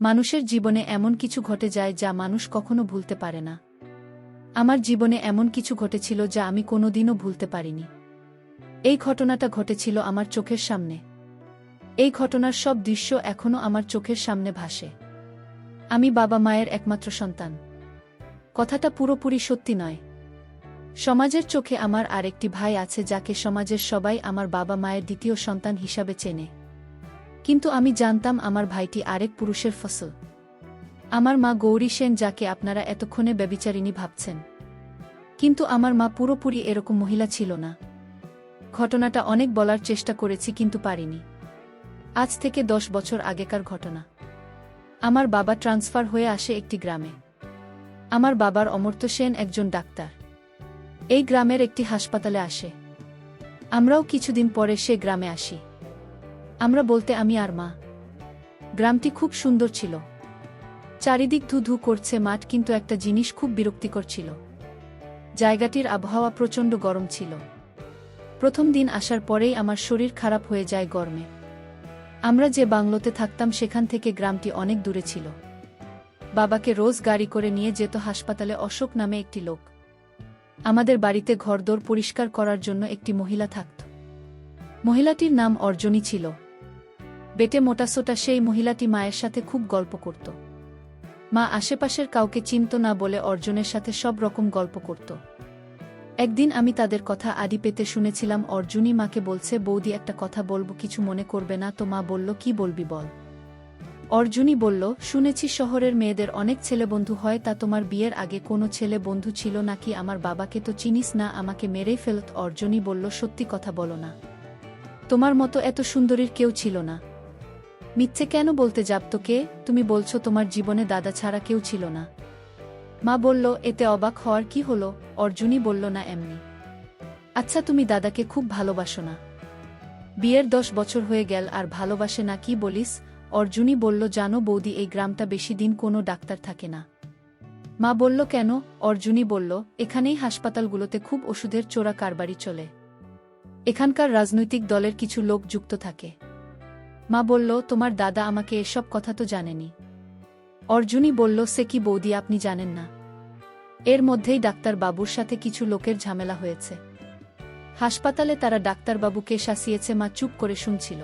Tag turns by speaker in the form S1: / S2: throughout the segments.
S1: মানুষের জীবনে এমন কিছু ঘটে যায় যা মানুষ কখনো ভুলতে পারে না। আমার জীবনে এমন কিছু ঘটেছিল যা আমি কোনোদিনও ভুলতে পারিনি। এই ঘটনাটা ঘটেছিল আমার চোখের সামনে। এই ঘটনার সব দৃশ্য এখনও আমার চোখের সামনে ভাসে। আমি বাবা মায়ের একমাত্র সন্তান। কথাটা পুরোপুরি সত্যি নয়। সমাজের চোখে আমার আরেকটি ভাই আছে যাকে সমাজের সবাই আমার বাবা মায়ের দ্বিতীয় সন্তান হিসাবে চেনে। কিন্তু আমি জানতাম আমার ভাইটি আরেক পুরুষের ফসল। আমার মা গৌরী সেন যাকে আপনারা এতক্ষণে ব্যবিচারিণী ভাবছেন। কিন্তু আমার মা পুরোপুরি এরকম মহিলা ছিল না। ঘটনাটা অনেক বলার চেষ্টা করেছি কিন্তু পারিনি। আজ থেকে দশ বছর আগেকার ঘটনা। আমার বাবা ট্রান্সফার হয়ে আসে একটি গ্রামে। আমার বাবার অমর্ত্য সেন একজন ডাক্তার। এই গ্রামের একটি হাসপাতালে আসে। আমরাও কিছুদিন পরে সে গ্রামে আসি। আমরা বলতে আমি আর মা। গ্রামটি খুব সুন্দর ছিল। চারিদিক ধু ধু করছে মাঠ কিন্তু একটা জিনিস খুব বিরক্তিকর ছিল। জায়গাটির আবহাওয়া প্রচণ্ড গরম ছিল। প্রথম দিন আসার পরেই আমার শরীর খারাপ হয়ে যায় গরমে। আমরা যে বাংলোতে থাকতাম সেখান থেকে গ্রামটি অনেক দূরে ছিল। বাবাকে রোজ গাড়ি করে নিয়ে যেত হাসপাতালে অশোক নামে একটি লোক। আমাদের বাড়িতে ঘরদোর পরিষ্কার করার জন্য একটি মহিলা থাকত। মহিলাটির নাম অর্জনী ছিল। বেটে মোটাসোটা সেই মহিলাটি মায়ের সাথে খুব গল্প করত। মা আশেপাশের কাউকে চিনত না বলে অর্জনের সাথে সব রকম গল্প করত। একদিন আমি তাদের কথা আদি পেতে শুনেছিলাম, অর্জুনই মাকে বলছে, বৌদি, একটা কথা বলব, কিছু মনে করবে না। তো মা বলল, কি বলবি বল? অর্জুনই বলল, শুনেছি শহরের মেয়েদের অনেক ছেলে বন্ধু হয়, তা তোমার বিয়ের আগে কোনো ছেলে বন্ধু ছিল নাকি? আমার বাবাকে তো চিনিস না, আমাকে মেরেই ফেলত। অর্জুনই বলল, সত্যি কথা বলো না। তোমার মতো এত সুন্দরীর কেউ ছিল না। মিথ্যে কেন বলতে যাব তোকে তুমি বলছো তোমার জীবনে দাদা ছাড়া কেউ ছিল না। মা বলল, এতে অবাক হওয়ার কি হলো? অর্জুনই বলল, না, এমনি। আচ্ছা তুমি দাদাকে খুব ভালোবাসো না। বিয়ের দশ বছর হয়ে গেল, আর ভালোবাসে না, কি বলিস? অর্জুনই বলল, জানো বৌদি, এই গ্রামটা বেশি দিন কোনো ডাক্তার থাকে না। মা বলল, কেন? অর্জুনই বলল, এখানেই হাসপাতালগুলোতে খুব ওষুধের চোরা কারবারি চলে। এখানকার রাজনৈতিক দলের কিছু লোক যুক্ত থাকে। মা বলল, তোমার দাদা আমাকে এসব কথা তো জানেনি। অর্জুনই বলল, সে কি বৌদি, আপনি জানেন না। এর মধ্যেই ডাক্তার বাবুর সাথে কিছু লোকের ঝামেলা হয়েছে। হাসপাতালে তারা ডাক্তারবাবুকে শাসিয়েছে, মা চুপ করে শুনছিল।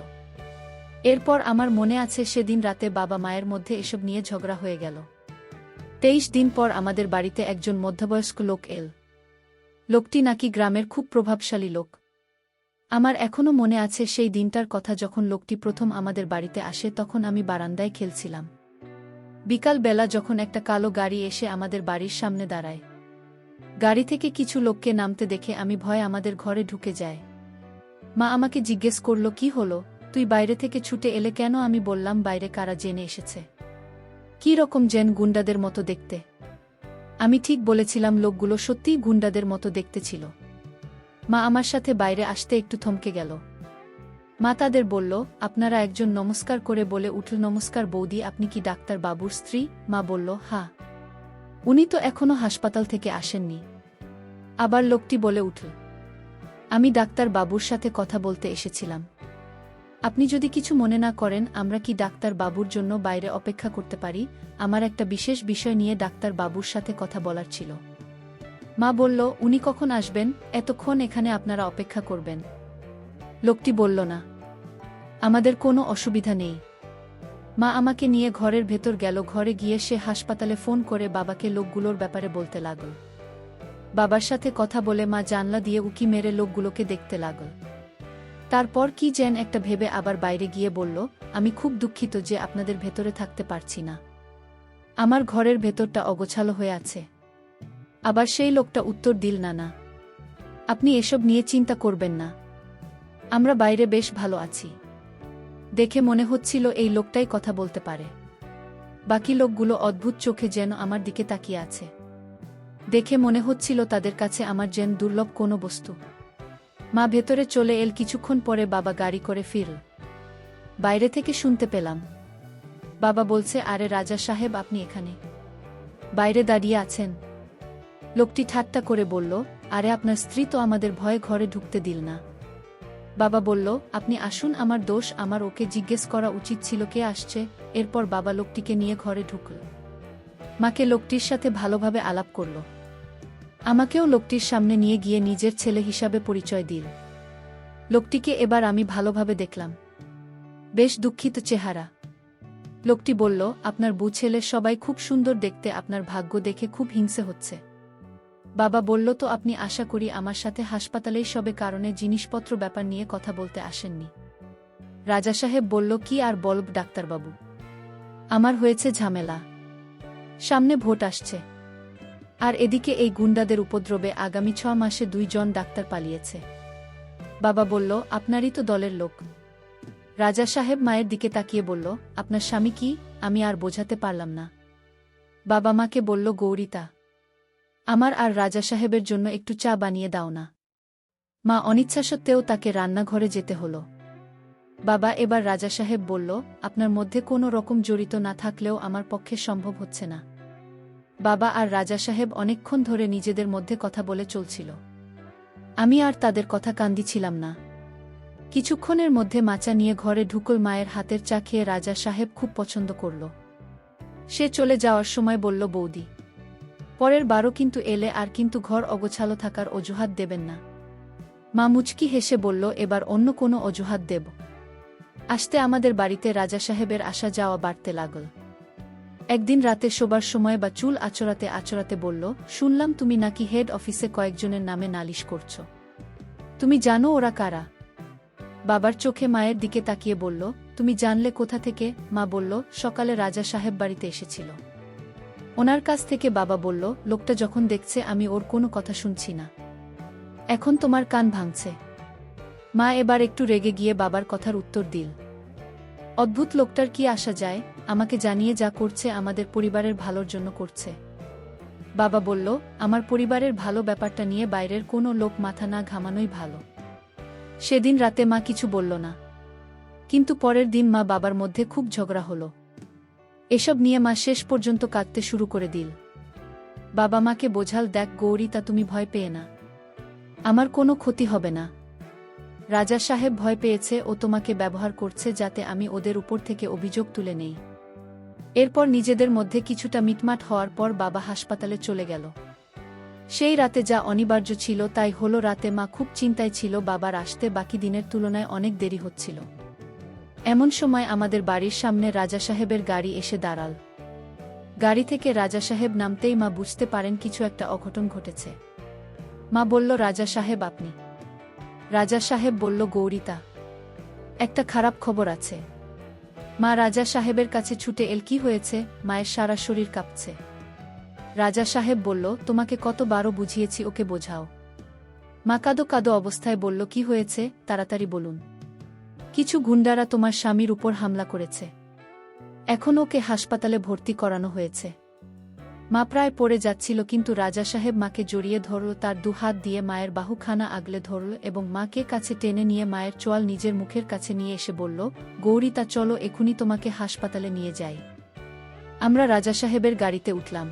S1: এরপর আমার মনে আছে, সেদিন রাতে বাবা মায়ের মধ্যে এসব নিয়ে ঝগড়া হয়ে গেল। তেইশ দিন পর আমাদের বাড়িতে একজন মধ্যবয়স্ক লোক এল। লোকটি নাকি গ্রামের খুব প্রভাবশালী লোক। আমার এখনও মনে আছে সেই দিনটার কথা যখন লোকটি প্রথম আমাদের বাড়িতে আসে তখন আমি বারান্দায় খেলছিলাম। বিকাল বেলা যখন একটা কালো গাড়ি এসে আমাদের বাড়ির সামনে দাঁড়ায়। গাড়ি থেকে কিছু লোককে নামতে দেখে আমি ভয় আমাদের ঘরে ঢুকে যায় মা আমাকে জিজ্ঞেস করল, কি হলো? তুই বাইরে থেকে ছুটে এলে কেন? আমি বললাম, বাইরে কারা জেনে এসেছে। কি রকম জেন গুন্ডাদের মতো দেখতে। আমি ঠিক বলেছিলাম, লোকগুলো সত্যিই গুন্ডাদের মতো দেখতে ছিল। মা আমার সাথে বাইরে আসতে একটু থমকে গেল। মা তাদের বলল, আপনারা একজন নমস্কার করে বলে উঠল, নমস্কার বৌদি, আপনি কি ডাক্তার বাবুর স্ত্রী? মা বলল, হা। উনি তো এখনও হাসপাতাল থেকে আসেননি। আবার লোকটি বলে উঠল, আমি ডাক্তার বাবুর সাথে কথা বলতে এসেছিলাম। আপনি যদি কিছু মনে না করেন, আমরা কি ডাক্তার বাবুর জন্য বাইরে অপেক্ষা করতে পারি? আমার একটা বিশেষ বিষয় নিয়ে ডাক্তার বাবুর সাথে কথা বলার ছিল। মা বলল, উনি কখন আসবেন? এতক্ষণ এখানে আপনারা অপেক্ষা করবেন। লোকটি বলল, না, আমাদের কোনো অসুবিধা নেই। মা আমাকে নিয়ে ঘরের ভেতর গেল। ঘরে গিয়ে সে হাসপাতালে ফোন করে বাবাকে লোকগুলোর ব্যাপারে বলতে লাগল। বাবার সাথে কথা বলে মা জানলা দিয়ে উকি মেরে লোকগুলোকে দেখতে লাগল। তারপর কি যেন একটা ভেবে আবার বাইরে গিয়ে বলল, আমি খুব দুঃখিত যে আপনাদের ভেতরে থাকতে পারছি না। আমার ঘরের ভেতরটা অগোছালো হয়ে আছে। আবার সেই লোকটা উত্তর দিল না না আপনি এসব নিয়ে চিন্তা করবেন না। আমরা বাইরে বেশ ভালো আছি। দেখে মনে হচ্ছিল এই লোকটাই কথা বলতে পারে। বাকি লোকগুলো অদ্ভুত চোখে যেন আমার দিকে তাকিয়ে আছে। দেখে মনে হচ্ছিল তাদের কাছে আমার যেন দুর্লভ কোনো বস্তু। মা ভেতরে চলে এল কিছুক্ষণ পরে বাবা গাড়ি করে ফিরল। বাইরে থেকে শুনতে পেলাম। বাবা বলছে, আরে রাজা সাহেব, আপনি এখানে। বাইরে দাঁড়িয়ে আছেন। লোকটি ঠাট্টা করে বলল, আরে আপনার স্ত্রী তো আমাদের ভয়ে ঘরে ঢুকতে দিল না। বাবা বলল, আপনি আসুন, আমার দোষ, আমার ওকে জিজ্ঞেস করা উচিত ছিল কে আসছে। এরপর বাবা লোকটিকে নিয়ে ঘরে ঢুকল। মাকে লোকটির সাথে ভালোভাবে আলাপ করল। আমাকেও লোকটির সামনে নিয়ে গিয়ে নিজের ছেলে হিসাবে পরিচয় দিল লোকটিকে এবার আমি ভালোভাবে দেখলাম। বেশ দুঃখিত চেহারা। লোকটি বলল, আপনার বু ছেলে সবাই খুব সুন্দর দেখতে, আপনার ভাগ্য দেখে খুব হিংসে হচ্ছে। বাবা বলল, তো আপনি আশা করি আমার সাথে হাসপাতালেই সবে কারণে জিনিসপত্র ব্যাপার নিয়ে কথা বলতে আসেননি। রাজা সাহেব বলল, কি আর বলব ডাক্তারবাবু? আমার হয়েছে ঝামেলা। সামনে ভোট আসছে। আর এদিকে এই গুন্ডাদের উপদ্রবে আগামী ছ মাসে দুইজন ডাক্তার পালিয়েছে। বাবা বলল, আপনারই তো দলের লোক। রাজা সাহেব মায়ের দিকে তাকিয়ে বলল, আপনার স্বামী কি? আমি আর বোঝাতে পারলাম না। বাবা মাকে বলল, গৌরিতা আমার আর রাজা সাহেবের জন্য একটু চা বানিয়ে দাও না। মা অনিচ্ছা সত্ত্বেও তাকে রান্নাঘরে যেতে হল। বাবা এবার রাজা সাহেব বলল, আপনার মধ্যে কোনো রকম জড়িত না থাকলেও আমার পক্ষে সম্ভব হচ্ছে না। বাবা আর রাজা সাহেব অনেকক্ষণ ধরে নিজেদের মধ্যে কথা বলে চলছিল। আমি আর তাদের কথা কান্দিছিলাম না। কিছুক্ষণের মধ্যে মাচা নিয়ে ঘরে ঢুকল মায়ের হাতের চা খেয়ে রাজা সাহেব খুব পছন্দ করল। সে চলে যাওয়ার সময় বলল, বৌদি পরের বারও কিন্তু এলে আর কিন্তু ঘর অগোছালো থাকার অজুহাত দেবেন না। মা মুচকি হেসে বলল, এবার অন্য কোনো অজুহাত দেব। আসতে আমাদের বাড়িতে রাজা সাহেবের আসা যাওয়া বাড়তে লাগল। একদিন রাতে শোবার সময় বা চুল আচরাতে আচরাতে বলল, শুনলাম তুমি নাকি হেড অফিসে কয়েকজনের নামে নালিশ করছ। তুমি জানো ওরা কারা? বাবার চোখে মায়ের দিকে তাকিয়ে বলল, তুমি জানলে কোথা থেকে? মা বলল, সকালে রাজা সাহেব বাড়িতে এসেছিল। ওনার কাছ থেকে বাবা বলল, লোকটা যখন দেখছে, আমি ওর কোনো কথা শুনছি না। এখন তোমার কান ভাঙছে। মা এবার একটু রেগে গিয়ে বাবার কথার উত্তর দিল। অদ্ভুত লোকটার কি আসা যায়? আমাকে জানিয়ে যা করছে, আমাদের পরিবারের ভালোর জন্য করছে। বাবা বলল, আমার পরিবারের ভালো ব্যাপারটা নিয়ে বাইরের কোনো লোক মাথা না ঘামানোই ভালো। সেদিন রাতে মা কিছু বলল না। কিন্তু পরের দিন মা বাবার মধ্যে খুব ঝগড়া হলো। এসব নিয়ে মা শেষ পর্যন্ত কাঁদতে শুরু করে দিল। বাবা মাকে বোঝাল, দেখ গৌরী তা তুমি ভয় পেয়ে না। আমার কোনো ক্ষতি হবে না। রাজা সাহেব ভয় পেয়েছে ও তোমাকে ব্যবহার করছে যাতে আমি ওদের উপর থেকে অভিযোগ তুলে নেই। এরপর নিজেদের মধ্যে কিছুটা মিটমাট হওয়ার পর বাবা হাসপাতালে চলে গেল। সেই রাতে যা অনিবার্য ছিল তাই হলো রাতে মা খুব চিন্তায় ছিল বাবার আসতে বাকি দিনের তুলনায় অনেক দেরি হচ্ছিল। এমন সময় আমাদের বাড়ির সামনে রাজা সাহেবের গাড়ি এসে দাঁড়াল। গাড়ি থেকে রাজা সাহেব নামতেই মা বুঝতে পারেন কিছু একটা অঘটন ঘটেছে। মা বলল, রাজা সাহেব আপনি। রাজা সাহেব বলল, গৌরিতা, একটা খারাপ খবর আছে। মা রাজা সাহেবের কাছে ছুটে এল, কি হয়েছে? মায়ের সারা শরীর কাঁপছে। রাজা সাহেব বলল, তোমাকে কতবারও বুঝিয়েছি, ওকে বোঝাও। মা কাদো কাদো অবস্থায় বলল, কি হয়েছে? তাড়াতাড়ি বলুন। কিছু গুন্ডারা তোমার স্বামীর উপর হামলা করেছে। এখন ওকে হাসপাতালে ভর্তি করানো হয়েছে। মা প্রায় পড়ে যাচ্ছিল কিন্তু রাজা সাহেব মাকে জড়িয়ে ধরল, তার দুহাত দিয়ে মায়ের বাহুখানা আগলে ধরল এবং মাকে কাছে টেনে নিয়ে মায়ের চোয়াল নিজের মুখের কাছে নিয়ে এসে বলল, গৌরী তা চলো, এখুনি তোমাকে হাসপাতালে নিয়ে যাই। আমরা রাজা সাহেবের গাড়িতে উঠলাম।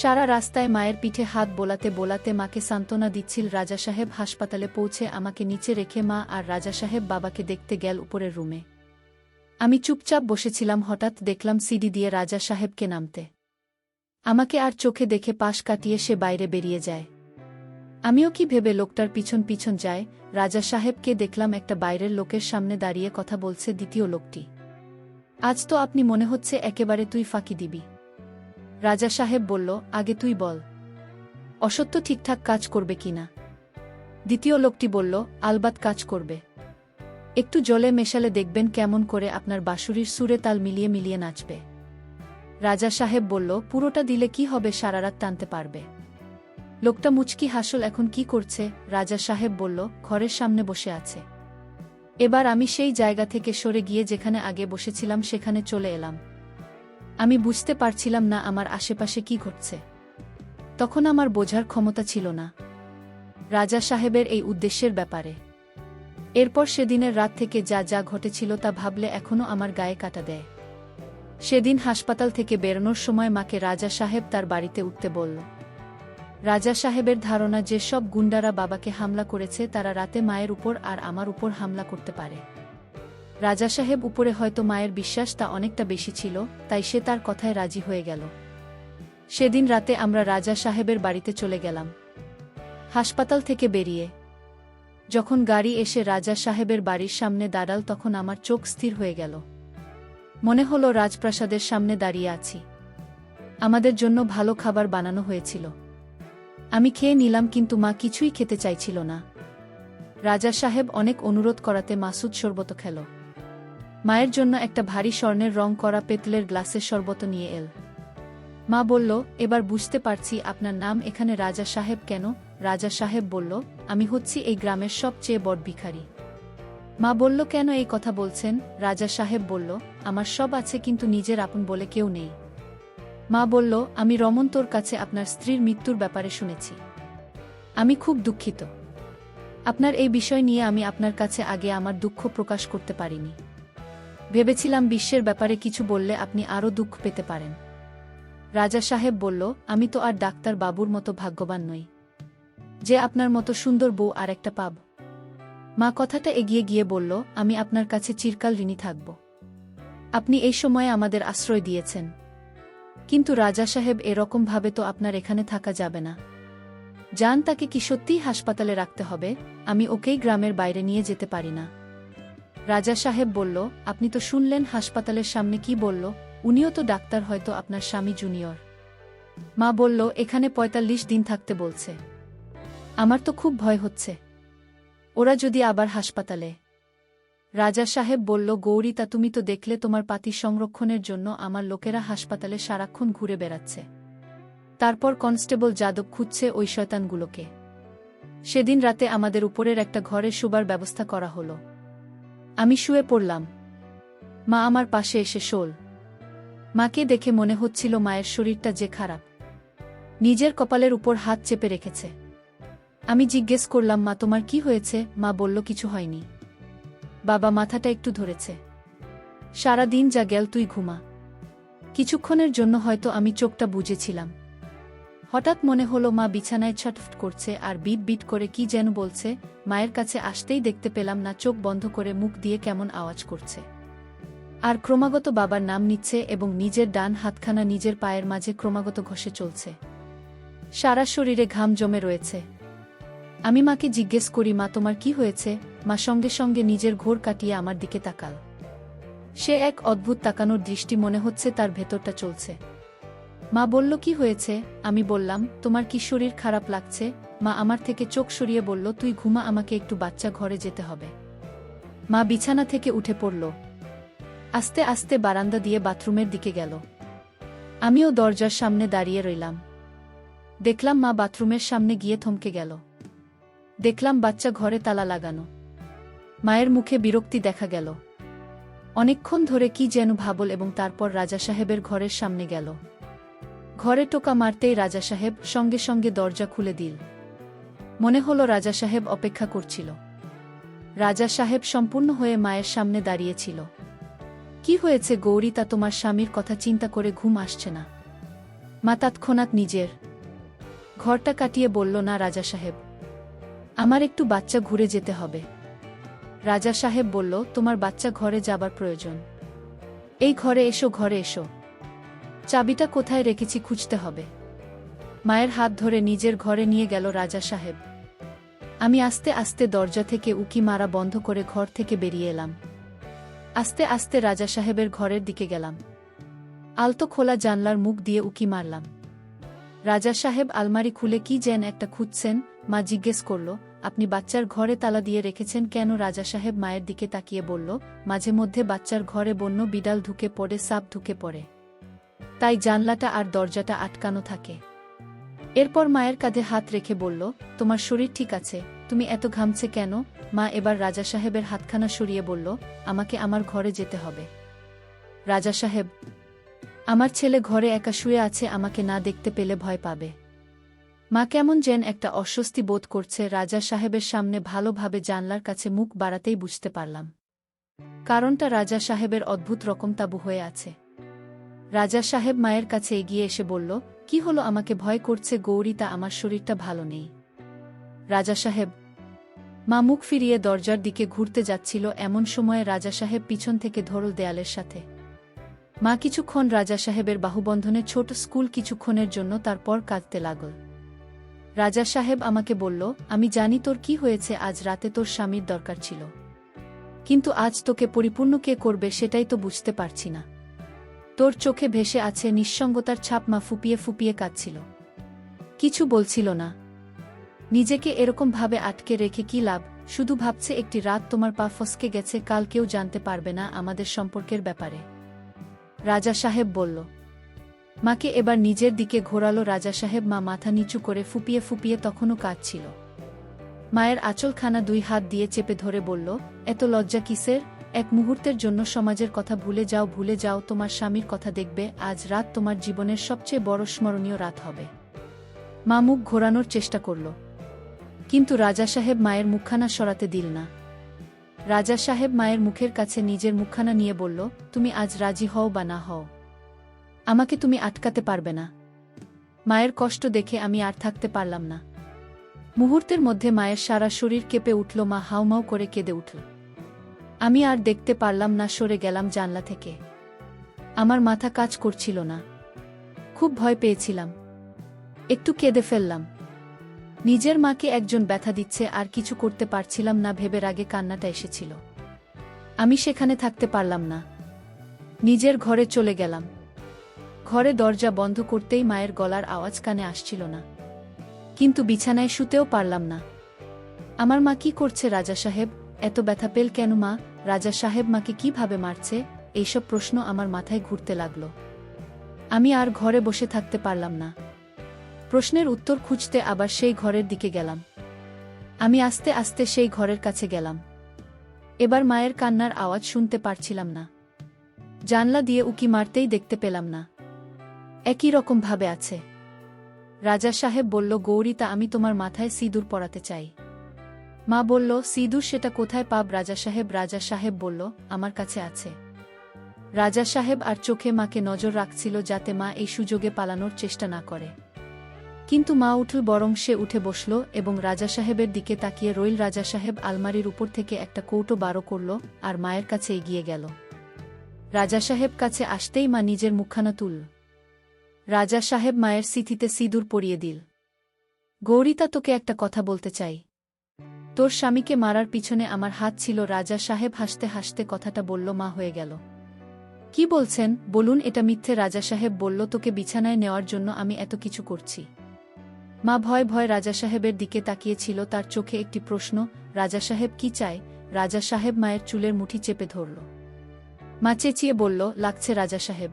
S1: সারা রাস্তায় মায়ের পিঠে হাত বোলাতে বোলাতে মাকে সান্ত্বনা দিচ্ছিল রাজা সাহেব। হাসপাতালে পৌঁছে আমাকে নিচে রেখে মা আর রাজা সাহেব বাবাকে দেখতে গেল উপরের রুমে। আমি চুপচাপ বসেছিলাম, হঠাৎ দেখলাম সিডি দিয়ে রাজা সাহেবকে নামতে। আমাকে আর চোখে দেখে পাশ কাটিয়ে সে বাইরে বেরিয়ে যায়। আমিও কি ভেবে লোকটার পিছন পিছন যায়? রাজা সাহেবকে দেখলাম একটা বাইরের লোকের সামনে দাঁড়িয়ে কথা বলছে দ্বিতীয় লোকটি। আজ তো আপনি মনে হচ্ছে একেবারে তুই ফাঁকি দিবি। রাজা সাহেব বলল, আগে তুই বল। অসত্য ঠিকঠাক কাজ করবে কিনা দ্বিতীয় লোকটি বলল, আলবাত কাজ করবে। একটু জলে মেশালে দেখবেন কেমন করে আপনার বাঁশুরির সুরে তাল মিলিয়ে মিলিয়ে নাচবে। রাজা সাহেব বলল, পুরোটা দিলে কি হবে সারারাত টানতে পারবে? লোকটা মুচকি হাসল, এখন কি করছে? রাজা সাহেব বলল, ঘরের সামনে বসে আছে। এবার আমি সেই জায়গা থেকে সরে গিয়ে যেখানে আগে বসেছিলাম সেখানে চলে এলাম। আমি বুঝতে পারছিলাম না আমার আশেপাশে কি ঘটছে। তখন আমার বোঝার ক্ষমতা ছিল না। রাজা সাহেবের এই উদ্দেশ্যের ব্যাপারে। এরপর সেদিনের রাত থেকে যা যা ঘটেছিল তা ভাবলে এখনও আমার গায়ে কাটা দেয়। সেদিন হাসপাতাল থেকে বেরোনোর সময় মাকে রাজা সাহেব তার বাড়িতে উঠতে বলল। রাজা সাহেবের ধারণা যে সব গুন্ডারা বাবাকে হামলা করেছে তারা রাতে মায়ের উপর আর আমার উপর হামলা করতে পারে। রাজা সাহেব উপরে হয়তো মায়ের বিশ্বাস তা অনেকটা বেশি ছিল, তাই সে তার কথায় রাজি হয়ে গেল। সেদিন রাতে আমরা রাজা সাহেবের বাড়িতে চলে গেলাম। হাসপাতাল থেকে বেরিয়ে। যখন গাড়ি এসে রাজা সাহেবের বাড়ির সামনে দাঁড়াল তখন আমার চোখ স্থির হয়ে গেল। মনে হলো রাজপ্রাসাদের সামনে দাঁড়িয়ে আছি। আমাদের জন্য ভালো খাবার বানানো হয়েছিল। আমি খেয়ে নিলাম কিন্তু মা কিছুই খেতে চাইছিল না। রাজা সাহেব অনেক অনুরোধ করাতে মাসুদ শরবত খেল। মায়ের জন্য একটা ভারী স্বর্ণের রং করা পেতলের গ্লাসের শরবত নিয়ে এল। মা বলল, এবার বুঝতে পারছি আপনার নাম এখানে রাজা সাহেব কেন? রাজা সাহেব বলল, আমি হচ্ছি এই গ্রামের সবচেয়ে বড় ভিখারি। মা বলল, কেন এই কথা বলছেন? রাজা সাহেব বলল, আমার সব আছে কিন্তু নিজের আপন বলে কেউ নেই। মা বলল, আমি রমন তোর কাছে আপনার স্ত্রীর মৃত্যুর ব্যাপারে শুনেছি। আমি খুব দুঃখিত। আপনার এই বিষয় নিয়ে আমি আপনার কাছে আগে আমার দুঃখ প্রকাশ করতে পারিনি। ভেবেছিলাম বিশ্বের ব্যাপারে কিছু বললে আপনি আরও দুঃখ পেতে পারেন। রাজা সাহেব বলল, আমি তো আর ডাক্তার বাবুর মতো ভাগ্যবান নই। যে আপনার মতো সুন্দর বউ আর একটা পাব। মা কথাটা এগিয়ে গিয়ে বলল, আমি আপনার কাছে চিরকাল ঋণী থাকব। আপনি এই সময়ে আমাদের আশ্রয় দিয়েছেন। কিন্তু রাজা সাহেব এরকমভাবে তো আপনার এখানে থাকা যাবে না। যান তাকে কি সত্যিই হাসপাতালে রাখতে হবে? আমি ওকেই গ্রামের বাইরে নিয়ে যেতে পারি না। রাজা সাহেব বলল, আপনি তো শুনলেন হাসপাতালের সামনে কি বলল? উনিও তো ডাক্তার, হয়তো আপনার স্বামী জুনিয়র। মা বলল, এখানে ৪৫ দিন থাকতে বলছে। আমার তো খুব ভয় হচ্ছে। ওরা যদি আবার হাসপাতালে। রাজা সাহেব বলল, গৌরী, তা তুমি তো দেখলে তোমার পাতি সংরক্ষণের জন্য আমার লোকেরা হাসপাতালে সারাক্ষণ ঘুরে বেড়াচ্ছে। তারপর কনস্টেবল যাদব খুঁজছে ওই শয়তানগুলোকে। সেদিন রাতে আমাদের উপরের একটা ঘরে শুবার ব্যবস্থা করা হলো। আমি শুয়ে পড়লাম। মা আমার পাশে এসে শোল। মাকে দেখে মনে হচ্ছিল মায়ের শরীরটা যে খারাপ। নিজের কপালের উপর হাত চেপে রেখেছে। আমি জিজ্ঞেস করলাম, মা, তোমার কি হয়েছে? মা বলল, কিছু হয়নি। বাবা মাথাটা একটু ধরেছে। সারা দিন যা গেল তুই ঘুমা। কিছুক্ষণের জন্য হয়তো আমি চোখটা বুঝেছিলাম হঠাৎ মনে হলো মা বিছানায় ছটফট করছে আর বিট বিট করে কি যেন বলছে, মায়ের কাছে আসতেই দেখতে পেলাম না চোখ বন্ধ করে মুখ দিয়ে কেমন আওয়াজ করছে। আর ক্রমাগত বাবার নাম নিচ্ছে এবং নিজের ডান হাতখানা নিজের পায়ের মাঝে ক্রমাগত ঘষে চলছে। সারা শরীরে ঘাম জমে রয়েছে। আমি মাকে জিজ্ঞেস করি, মা, তোমার কি হয়েছে? মা সঙ্গে সঙ্গে নিজের ঘোর কাটিয়ে আমার দিকে তাকাল। সে এক অদ্ভুত তাকানোর দৃষ্টি মনে হচ্ছে তার ভেতরটা চলছে। মা বলল, কি হয়েছে? আমি বললাম, তোমার কি শরীর খারাপ লাগছে? মা আমার থেকে চোখ সরিয়ে বলল, তুই ঘুমা, আমাকে একটু বাচ্চা ঘরে যেতে হবে। মা বিছানা থেকে উঠে পড়ল। আস্তে আস্তে বারান্দা দিয়ে বাথরুমের দিকে গেল। আমিও দরজার সামনে দাঁড়িয়ে রইলাম। দেখলাম মা বাথরুমের সামনে গিয়ে থমকে গেল। দেখলাম বাচ্চা ঘরে তালা লাগানো। মায়ের মুখে বিরক্তি দেখা গেল। অনেকক্ষণ ধরে কি যেন ভাবল এবং তারপর রাজা সাহেবের ঘরের সামনে গেল। ঘরে টোকা মারতেই রাজা সাহেব সঙ্গে সঙ্গে দরজা খুলে দিল। মনে হলো রাজা সাহেব অপেক্ষা করছিল। রাজা সাহেব সম্পূর্ণ হয়ে মায়ের সামনে দাঁড়িয়েছিল। কি হয়েছে গৌরী, তা তোমার স্বামীর কথা চিন্তা করে ঘুম আসছে না? মা তৎক্ষণাৎ নিজের ঘরটা কাটিয়ে বলল, না রাজা সাহেব, আমার একটু বাচ্চা ঘুরে যেতে হবে। রাজা সাহেব বলল, তোমার বাচ্চা ঘরে যাবার প্রয়োজন। এই ঘরে এসো ঘরে এসো। চাবিটা কোথায় রেখেছি খুঁজতে হবে। মায়ের হাত ধরে নিজের ঘরে নিয়ে গেল রাজা সাহেব। আমি আস্তে আস্তে দরজা থেকে উকি মারা বন্ধ করে ঘর থেকে বেরিয়ে এলাম। আস্তে আস্তে রাজা সাহেবের ঘরের দিকে গেলাম। আলতো খোলা জানলার মুখ দিয়ে উকি মারলাম। রাজা সাহেব আলমারি খুলে কি যেন একটা খুঁজছেন, মা জিজ্ঞেস করল, আপনি বাচ্চার ঘরে তালা দিয়ে রেখেছেন কেন? রাজা সাহেব মায়ের দিকে তাকিয়ে বলল, মাঝে মধ্যে বাচ্চার ঘরে বন্য বিড়াল ঢুকে পড়ে, সাপ ঢুকে পড়ে। তাই জানলাটা আর দরজাটা আটকানো থাকে। এরপর মায়ের কাঁধে হাত রেখে বলল, তোমার শরীর ঠিক আছে, তুমি এত ঘামছে কেন? মা এবার রাজা সাহেবের হাতখানা সরিয়ে বলল, আমাকে আমার ঘরে যেতে হবে। রাজা সাহেব, আমার ছেলে ঘরে একা শুয়ে আছে, আমাকে না দেখতে পেলে ভয় পাবে। মা কেমন যেন একটা অস্বস্তি বোধ করছে, রাজা সাহেবের সামনে ভালোভাবে জানলার কাছে মুখ বাড়াতেই বুঝতে পারলাম। কারণটা রাজা সাহেবের অদ্ভুত রকম তাবু হয়ে আছে। রাজা সাহেব মায়ের কাছে এগিয়ে এসে বলল, কি হলো আমাকে ভয় করছে গৌরী তা আমার শরীরটা ভালো নেই? রাজা সাহেব মা মুখ ফিরিয়ে দরজার দিকে ঘুরতে যাচ্ছিল এমন সময়ে রাজা সাহেব পিছন থেকে ধরল দেয়ালের সাথে। মা কিছুক্ষণ রাজা সাহেবের বাহুবন্ধনে ছোট স্কুল কিছুক্ষণের জন্য তারপর কাঁদতে লাগল। রাজা সাহেব আমাকে বলল, আমি জানি তোর কি হয়েছে, আজ রাতে তোর স্বামীর দরকার ছিল। কিন্তু আজ তোকে পরিপূর্ণ কে করবে সেটাই তো বুঝতে পারছি না। তোর চোখে ভেসে আছে নিঃসঙ্গতার ছাপ মা ফুপিয়ে ফুপিয়ে কাঁদছিল। কিছু বলছিল না। নিজেকে এরকম ভাবে আটকে রেখে কি লাভ? শুধু ভাবছে একটি রাত তোমার পা ফসকে গেছে, কাল কেউ জানতে পারবে না আমাদের সম্পর্কের ব্যাপারে। রাজা সাহেব বলল। মাকে এবার নিজের দিকে ঘোরালো রাজা সাহেব, মা মাথা নিচু করে ফুপিয়ে ফুপিয়ে তখনও কাঁদছিল। মায়ের আঁচলখানা দুই হাত দিয়ে চেপে ধরে বলল, এত লজ্জা কিসের? এক মুহূর্তের জন্য সমাজের কথা ভুলে যাও ভুলে যাও, তোমার স্বামীর কথা দেখবে, আজ রাত তোমার জীবনের সবচেয়ে বড় স্মরণীয় রাত হবে। মা মুখ ঘোরানোর চেষ্টা করল। কিন্তু রাজা সাহেব মায়ের মুখখানা সরাতে দিল না। রাজা সাহেব মায়ের মুখের কাছে নিজের মুখখানা নিয়ে বলল, তুমি আজ রাজি হও বা না হও? আমাকে তুমি আটকাতে পারবে না। মায়ের কষ্ট দেখে আমি আর থাকতে পারলাম না। মুহূর্তের মধ্যে মায়ের সারা শরীর কেঁপে উঠল, মা হাউমাউ করে কেঁদে উঠল। আমি আর দেখতে পারলাম না, সরে গেলাম জানলা থেকে। আমার মাথা কাজ করছিল না। খুব ভয় পেয়েছিলাম। একটু কেঁদে ফেললাম। নিজের মাকে একজন ব্যথা দিচ্ছে, আর কিছু করতে পারছিলাম না ভেবে আগে কান্নাটা এসেছিল। আমি সেখানে থাকতে পারলাম না। নিজের ঘরে চলে গেলাম। ঘরে দরজা বন্ধ করতেই মায়ের গলার আওয়াজ কানে আসছিল না। কিন্তু বিছানায় শুতেও পারলাম না। আমার মা কি করছে রাজা সাহেব? এত ব্যথা পেল কেন মা? রাজা সাহেব মাকে কীভাবে মারছে? এইসব প্রশ্ন আমার মাথায় ঘুরতে লাগল। আমি আর ঘরে বসে থাকতে পারলাম না। প্রশ্নের উত্তর খুঁজতে আবার সেই ঘরের দিকে গেলাম। আমি আস্তে আস্তে সেই ঘরের কাছে গেলাম। এবার মায়ের কান্নার আওয়াজ শুনতে পারছিলাম না। জানলা দিয়ে উকি মারতেই দেখতে পেলাম না। একই রকম ভাবে আছে। রাজা সাহেব বলল, গৌরী, তা আমি তোমার মাথায় সিঁদুর পরাতে চাই। মা বলল, সিঁদুর সেটা কোথায় পাব? রাজা সাহেব রাজা সাহেব বলল, আমার কাছে আছে। রাজা সাহেব আর চোখে মাকে নজর রাখছিল যাতে মা এই সুযোগে পালানোর চেষ্টা না করে। কিন্তু মা উঠল বরং সে উঠে বসল এবং রাজা সাহেবের দিকে তাকিয়ে রইল। রাজা সাহেব আলমারির উপর থেকে একটা কৌটো বারো করল আর মায়ের কাছে এগিয়ে গেল। রাজা সাহেব কাছে আসতেই মা নিজের মুখখানা তুলল রাজা সাহেব মায়ের সিথিতে সিঁদুর পরিয়ে দিল। গৌরিতা তোকে একটা কথা বলতে চাই। তোর স্বামীকে মারার পিছনে আমার হাত ছিল, রাজা সাহেব হাসতে হাসতে কথাটা বলল, মা হয়ে গেল। কি বলছেন? বলুন, এটা মিথ্যে। রাজা সাহেব বলল, তোকে বিছানায় নেওয়ার জন্য আমি এত কিছু করছি। মা, ভয় ভয়। রাজা সাহেবের দিকে তাকিয়েছিল, তার চোখে একটি প্রশ্ন, রাজা সাহেব কি চায়? রাজা সাহেব মায়ের চুলের মুঠি চেপে ধরল। মা চেঁচিয়ে বলল, লাগছে রাজা সাহেব।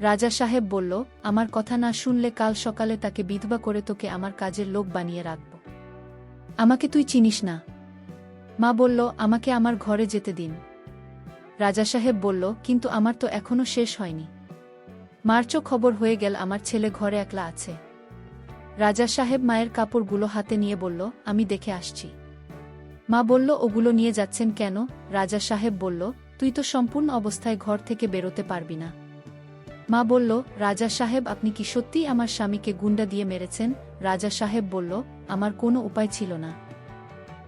S1: রাজা সাহেব বলল, আমার কথা না শুনলে কাল সকালে তাকে বিধবা করে তোকে আমার কাজের লোক বানিয়ে রাখব। আমাকে তুই চিনিস না। মা বলল, আমাকে আমার ঘরে যেতে দিন। রাজা সাহেব বলল, কিন্তু আমার তো এখনও শেষ হয়নি। মার্চও খবর হয়ে গেল, আমার ছেলে ঘরে একলা আছে। রাজা সাহেব মায়ের কাপড়গুলো হাতে নিয়ে বলল, আমি দেখে আসছি। মা বলল, ওগুলো নিয়ে যাচ্ছেন কেন? রাজা সাহেব বলল, তুই তো সম্পূর্ণ অবস্থায় ঘর থেকে বেরোতে পারবি না। মা বলল, রাজা সাহেব, আপনি কি সত্যিই আমার স্বামীকে গুন্ডা দিয়ে মেরেছেন? রাজা সাহেব বলল, আমার কোনো উপায় ছিল না।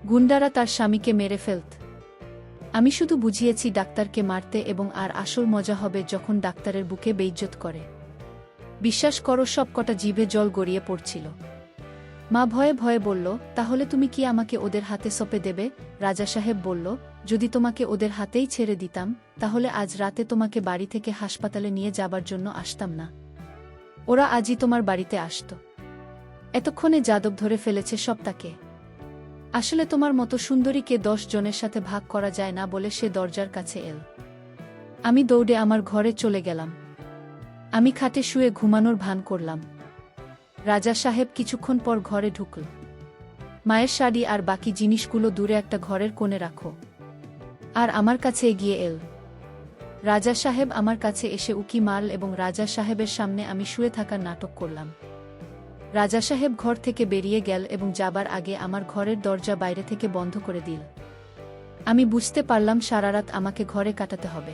S1: গুন্ডারা তার স্বামীকে মেরে ফেলত। আমি শুধু বুঝিয়েছি ডাক্তারকে মারতে এবং আর আসল মজা হবে যখন ডাক্তারের বুকে বেইজ্জত করে। বিশ্বাস করো সব কটা জিভে জল গড়িয়ে পড়ছিল। মা ভয়ে ভয়ে বলল, তাহলে তুমি কি আমাকে ওদের হাতে সপে দেবে? রাজা সাহেব বলল যদি তোমাকে ওদের হাতেই ছেড়ে দিতাম, তাহলে আজ রাতে তোমাকে বাড়ি থেকে হাসপাতালে নিয়ে যাবার জন্য আসতাম না। ওরা আজই তোমার বাড়িতে আসত। এতক্ষণে যাদব ধরে ফেলেছে সব তাকে আসলে তোমার মতো সুন্দরীকে দশ জনের সাথে ভাগ করা যায় না বলে সে দরজার কাছে এল। আমি দৌড়ে আমার ঘরে চলে গেলাম। আমি খাটে শুয়ে ঘুমানোর ভান করলাম। রাজা সাহেব কিছুক্ষণ পর ঘরে ঢুকল। মায়ের শাড়ি আর বাকি জিনিসগুলো দূরে একটা ঘরের কোণে রাখো। আর আমার কাছে এগিয়ে এল। রাজা সাহেব আমার কাছে এসে উকি মারল এবং রাজা সাহেবের সামনে আমি শুয়ে থাকার নাটক করলাম। রাজা সাহেব ঘর থেকে বেরিয়ে গেল এবং যাবার আগে আমার ঘরের দরজা বাইরে থেকে বন্ধ করে দিল। আমি বুঝতে পারলাম সারারাত আমাকে ঘরে কাটাতে হবে।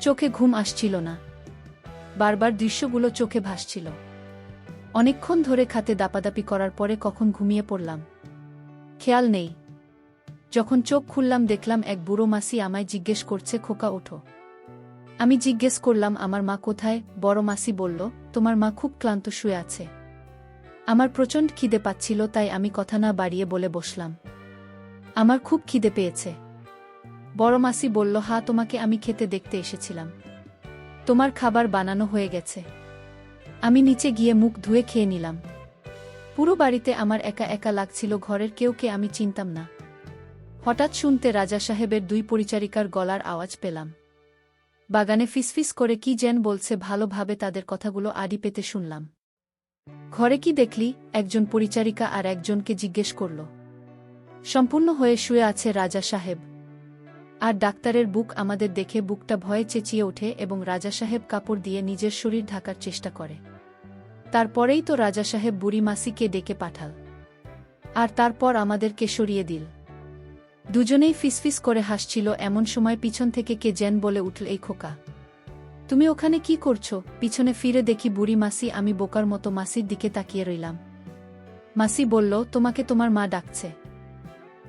S1: চোখে ঘুম আসছিল না। বারবার দৃশ্যগুলো চোখে ভাসছিল। অনেকক্ষণ ধরে খাতে দাপাদাপি করার পরে কখন ঘুমিয়ে পড়লাম। খেয়াল নেই। যখন চোখ খুললাম, দেখলাম এক বুড়ো মাসি আমায় জিজ্ঞেস করছে, খোকা, ওঠো। আমি জিজ্ঞেস করলাম, আমার মা কোথায়? বড় মাসি বলল, তোমার মা খুব ক্লান্ত শুয়ে আছে। আমার প্রচণ্ড খিদে পাচ্ছিল, তাই আমি কথা না বাড়িয়ে বলে বসলাম। আমার খুব খিদে পেয়েছে। বড় মাসি বলল, হা, তোমাকে আমি খেতে দেখতে এসেছিলাম। তোমার খাবার বানানো হয়ে গেছে। আমি নিচে গিয়ে মুখ ধুয়ে খেয়ে নিলাম। পুরো বাড়িতে আমার একা একা লাগছিল, ঘরের কেউকে আমি চিনতাম না। হঠাৎ শুনতে রাজা সাহেবের দুই পরিচারিকার গলার আওয়াজ পেলাম। বাগানে ফিসফিস করে কি যেন বলছে ভালোভাবে তাদের কথাগুলো আড়ি পেতে শুনলাম। ঘরে কি দেখলি? একজন পরিচারিকা আর একজনকে জিজ্ঞেস করল। সম্পূর্ণ হয়ে শুয়ে আছে রাজা সাহেব। আর ডাক্তারের বুক আমাদের দেখে বুকটা ভয়ে চেঁচিয়ে ওঠে এবং রাজা সাহেব কাপড় দিয়ে নিজের শরীর ঢাকার চেষ্টা করে। তারপরেই তো রাজা সাহেব বুড়ি মাসিকে ডেকে পাঠাল। আর তারপর আমাদেরকে সরিয়ে দিল। দুজনেই ফিসফিস করে হাসছিল এমন সময় পিছন থেকে কে জেন বলে উঠল, এই খোকা, তুমি ওখানে কি করছ? পিছনে ফিরে দেখি বুড়ি মাসি, আমি বোকার মতো মাসির দিকে তাকিয়ে রইলাম। মাসি বলল, তোমাকে তোমার মা ডাকছে।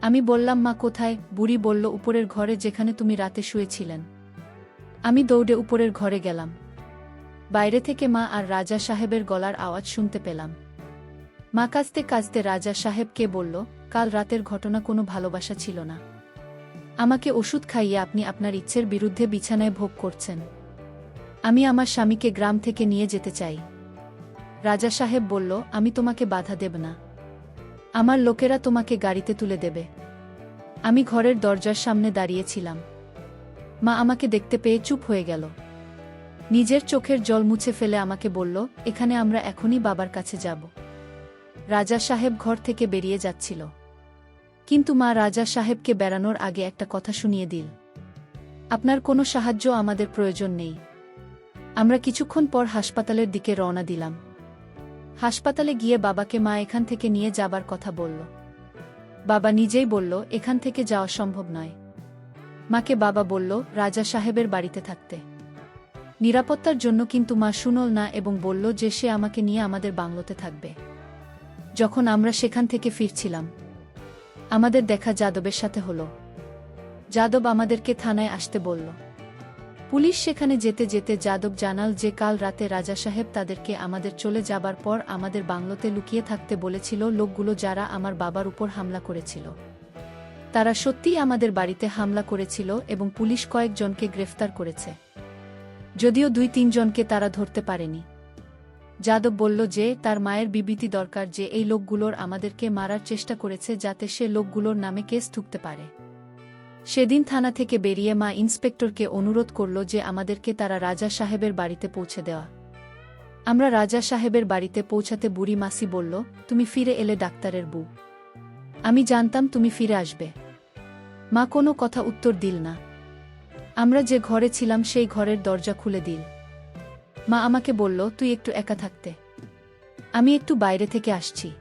S1: আমি বললাম, মা কোথায়? বুড়ি বলল, উপরের ঘরে যেখানে তুমি রাতে শুয়েছিলেন। আমি দৌড়ে উপরের ঘরে গেলাম। বাইরে থেকে মা আর রাজা সাহেবের গলার আওয়াজ শুনতে পেলাম। মা কাঁদতে কাঁদতে রাজা সাহেবকে বলল, কাল রাতের ঘটনা কোনো ভালোবাসা ছিল না। আমাকে ওষুধ খাইয়ে আপনি আপনার ইচ্ছের বিরুদ্ধে বিছানায় ভোগ করছেন। আমি আমার স্বামীকে গ্রাম থেকে নিয়ে যেতে চাই। রাজা সাহেব বলল, আমি তোমাকে বাধা দেব না। আমার লোকেরা তোমাকে গাড়িতে তুলে দেবে। আমি ঘরের দরজার সামনে দাঁড়িয়েছিলাম। মা আমাকে দেখতে পেয়ে চুপ হয়ে গেল। নিজের চোখের জল মুছে ফেলে আমাকে বলল, এখানে আমরা এখনই বাবার কাছে যাব। রাজা সাহেব ঘর থেকে বেরিয়ে যাচ্ছিল। কিন্তু মা রাজা সাহেবকে বেড়ানোর আগে একটা কথা শুনিয়ে দিল। আপনার কোনো সাহায্য আমাদের প্রয়োজন নেই। আমরা কিছুক্ষণ পর হাসপাতালের দিকে রওনা দিলাম। হাসপাতালে গিয়ে বাবাকে মা এখান থেকে নিয়ে যাবার কথা বলল। বাবা নিজেই বলল, এখান থেকে যাওয়া সম্ভব নয়। মাকে বাবা বলল, রাজা সাহেবের বাড়িতে থাকতে। নিরাপত্তার জন্য কিন্তু মা শুনল না এবং বলল যে সে আমাকে নিয়ে আমাদের বাংলোতে থাকবে। যখন আমরা সেখান থেকে ফিরছিলাম। আমাদের দেখা যাদবের সাথে হলো। যাদব আমাদেরকে থানায় আসতে বলল। পুলিশ সেখানে যেতে যেতে যাদব জানাল যে কাল রাতে রাজা সাহেব তাদেরকে আমাদের চলে যাবার পর আমাদের বাংলোতে লুকিয়ে থাকতে বলেছিল লোকগুলো যারা আমার বাবার উপর হামলা করেছিল। তারা সত্যিই আমাদের বাড়িতে হামলা করেছিল এবং পুলিশ কয়েকজনকে গ্রেফতার করেছে। যদিও দুই তিনজনকে তারা ধরতে পারেনি। যাদব বলল যে, তার মায়ের বিবৃতি দরকার যে, এই লোকগুলোর আমাদেরকে মারার চেষ্টা করেছে যাতে সে লোকগুলোর নামে কেস ঠুকতে পারে। সেদিন থানা থেকে বেরিয়ে মা ইন্সপেক্টরকে অনুরোধ করল যে, আমাদেরকে তারা রাজা সাহেবের বাড়িতে পৌঁছে দেওয়া। আমরা রাজা সাহেবের বাড়িতে পৌঁছাতে বুড়ি মাসি বলল, তুমি ফিরে এলে ডাক্তারের বউ। আমি জানতাম তুমি ফিরে আসবে। মা কোনো কথা উত্তর দিল না। আমরা যে ঘরে ছিলাম সেই ঘরের দরজা খুলে দিল। মা আমাকে বলল, তুই একটু একা থাকতে। আমি একটু বাইরে থেকে আসছি।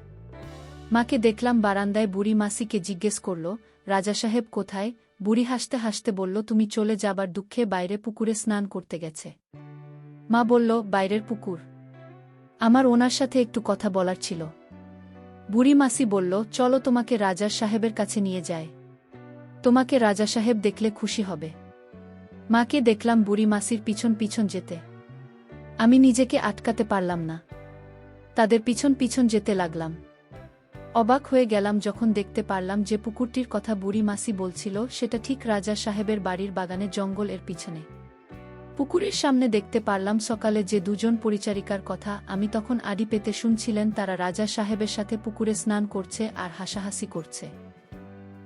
S1: মাকে দেখলাম বারান্দায় বুড়ি মাসিকে জিজ্ঞেস করল, রাজা সাহেব কোথায়? বুড়ি হাসতে হাসতে বলল, তুমি চলে যাবার দুঃখে বাইরে পুকুরে স্নান করতে গেছে। মা বলল, বাইরের পুকুর? আমার ওনার সাথে একটু কথা বলার ছিল। বুড়ি মাসি বলল, চলো তোমাকে রাজার সাহেবের কাছে নিয়ে যায় তোমাকে রাজা সাহেব দেখলে খুশি হবে। মাকে দেখলাম বুড়ি মাসির পিছন পিছন যেতে। আমি নিজেকে আটকাতে পারলাম না। তাদের পিছন পিছন যেতে লাগলাম। অবাক হয়ে গেলাম যখন দেখতে পারলাম যে পুকুরটির কথা বুড়ি মাসি বলছিল, সেটা ঠিক রাজা সাহেবের বাড়ির বাগানে জঙ্গল এর পিছনে। পুকুরের সামনে দেখতে পারলাম সকালে যে দুজন পরিচারিকার কথা আমি তখন আড়ি পেতে শুনছিলেন, তারা রাজা সাহেবের সাথে পুকুরে স্নান করছে আর হাসাহাসি করছে।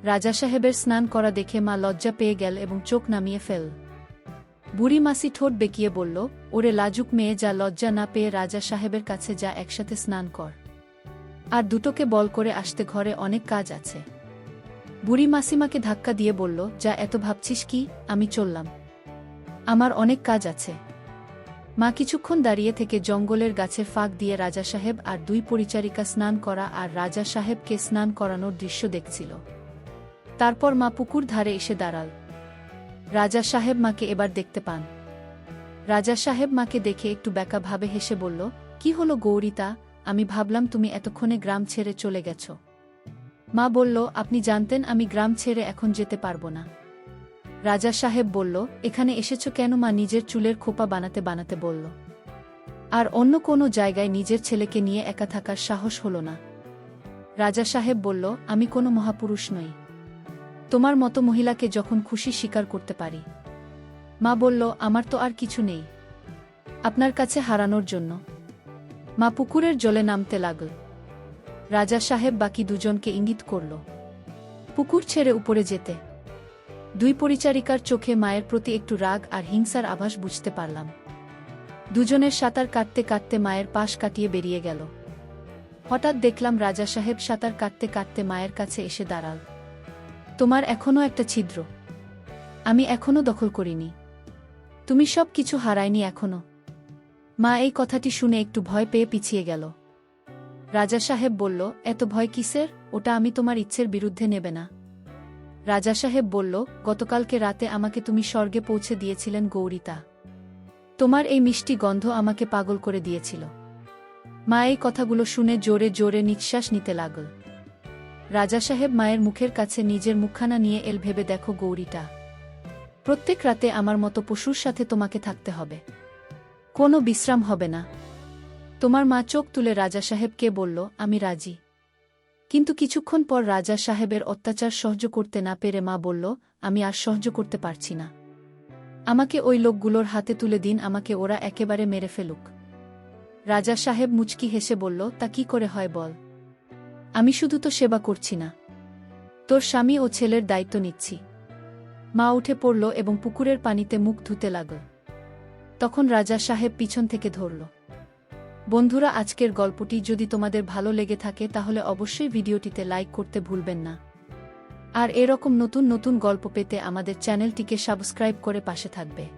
S1: রাজা সাহেবের স্নান করা দেখে মা লজ্জা পেয়ে গেল এবং চোখ নামিয়ে ফেল বুড়ি মাসি ঠোঁট বেঁকিয়ে বলল, ওরে লাজুক মেয়ে যা লজ্জা না পেয়ে রাজা সাহেবের কাছে যা একসাথে স্নান কর। আর দুটোকে বল করে আসতে ঘরে অনেক কাজ আছে বুড়ি মাসিমাকে ধাক্কা দিয়ে বলল, যা এত ভাবছিস কি? আমি চললাম। আমার অনেক কাজ আছে। মা কিছুক্ষণ দাঁড়িয়ে থেকে জঙ্গলের গাছে ফাঁক দিয়ে রাজা সাহেব আর দুই পরিচারিকা স্নান করা আর রাজা সাহেবকে স্নান করানোর দৃশ্য দেখছিল। তারপর মা পুকুর ধারে এসে দাঁড়াল। রাজা সাহেব মাকে এবার দেখতে পান। রাজা সাহেব মাকে দেখে একটু ব্যাকা ভাবে হেসে বলল, কি হলো গৌরিতা? আমি ভাবলাম তুমি এতক্ষণে গ্রাম ছেড়ে চলে গেছ। মা বলল, আপনি জানতেন আমি গ্রাম ছেড়ে এখন যেতে পারব না। রাজা সাহেব বলল, এখানে এসেছ কেন মা? নিজের চুলের খোপা বানাতে বানাতে বলল। আর অন্য কোনো জায়গায় নিজের ছেলেকে নিয়ে একা থাকার সাহস হল না। রাজা সাহেব বলল, আমি কোনো মহাপুরুষ নই। তোমার মতো মহিলাকে যখন খুশি স্বীকার করতে পারি। মা বলল, আমার তো আর কিছু নেই। আপনার কাছে হারানোর জন্য। মা পুকুরের জলে নামতে লাগল। রাজা সাহেব বাকি দুজনকে ইঙ্গিত করল, পুকুর ছেড়ে উপরে যেতে দুই পরিচারিকার চোখে মায়ের প্রতি একটু রাগ আর হিংসার আভাস বুঝতে পারলাম। দুজনের সাঁতার কাটতে কাটতে মায়ের পাশ কাটিয়ে বেরিয়ে গেল। হঠাৎ দেখলাম রাজা সাহেব সাঁতার কাটতে কাটতে মায়ের কাছে এসে দাঁড়াল। তোমার এখনও একটা ছিদ্র। আমি এখনও দখল করিনি। তুমি সব কিছু হারায়নি এখনও। মা এই কথাটি শুনে একটু ভয় পেয়ে পিছিয়ে গেল। রাজা সাহেব বলল, এত ভয় কিসের? ওটা আমি তোমার ইচ্ছের বিরুদ্ধে নেবে না। রাজা সাহেব বলল, গতকালকে রাতে আমাকে তুমি স্বর্গে পৌঁছে দিয়েছিলেন গৌরিতা। তোমার এই মিষ্টি গন্ধ আমাকে পাগল করে দিয়েছিল। মা এই কথাগুলো শুনে জোরে জোরে নিঃশ্বাস নিতে লাগল। রাজা সাহেব মায়ের মুখের কাছে নিজের মুখখানা নিয়ে এল ভেবে দেখো গৌরীটা। প্রত্যেক রাতে আমার মতো পশুর সাথে তোমাকে থাকতে হবে। কোনো বিশ্রাম হবে না। তোমার মা চোখ তুলে রাজা সাহেবকে বলল, আমি রাজি। কিন্তু কিছুক্ষণ পর রাজা সাহেবের অত্যাচার সহ্য করতে না পেরে মা বলল, আমি আর সহ্য করতে পারছি না। আমাকে ওই লোকগুলোর হাতে তুলে দিন, আমাকে ওরা একেবারে মেরে ফেলুক। রাজা সাহেব মুচকি হেসে বলল, তা কি করে হয় বল? আমি শুধু তো সেবা করছি না। তোর স্বামী ও ছেলের দায়িত্ব নিচ্ছি। মা উঠে পড়ল এবং পুকুরের পানিতে মুখ ধুতে লাগল। তখন রাজা সাহেব পিছন থেকে ধরল। বন্ধুরা, আজকের গল্পটি যদি তোমাদের ভালো লেগে থাকে, তাহলে অবশ্যই ভিডিওটিতে লাইক করতে ভুলবেন না। আর এরকম নতুন নতুন গল্প পেতে আমাদের চ্যানেলটিকে সাবস্ক্রাইব করে পাশে থাকবে।